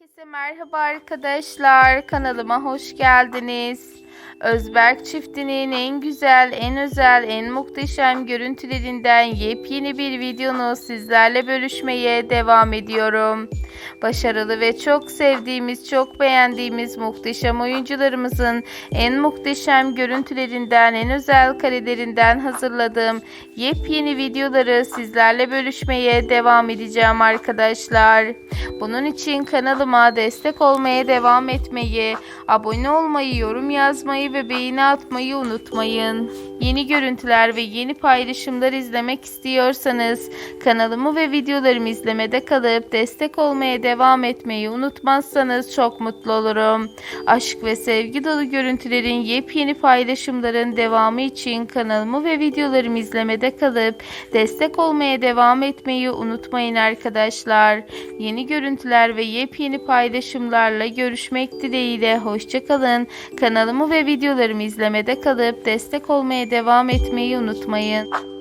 Herkese merhaba arkadaşlar. Kanalıma hoş geldiniz. Özberk çiftinin en güzel, en özel, en muhteşem görüntülerinden yepyeni bir videonu sizlerle bölüşmeye devam ediyorum. Başarılı ve çok sevdiğimiz, çok beğendiğimiz muhteşem oyuncularımızın en muhteşem görüntülerinden, en özel karelerinden hazırladığım yepyeni videoları sizlerle bölüşmeye devam edeceğim arkadaşlar. Bunun için kanalıma destek olmaya devam etmeyi, abone olmayı, yorum yazmayı ve beğeni atmayı unutmayın. Yeni görüntüler ve yeni paylaşımlar izlemek istiyorsanız kanalımı ve videolarımı izlemede kalıp destek olmaya devam etmeyi unutmazsanız çok mutlu olurum. Aşk ve sevgi dolu görüntülerin yepyeni paylaşımların devamı için kanalımı ve videolarımı izlemede kalıp destek olmaya devam etmeyi unutmayın arkadaşlar. Yeni görüntüler ve yepyeni paylaşımlarla görüşmek dileğiyle hoşçakalın. Kanalımı ve videolarımı izlemede kalıp destek olmaya devam etmeyi unutmayın.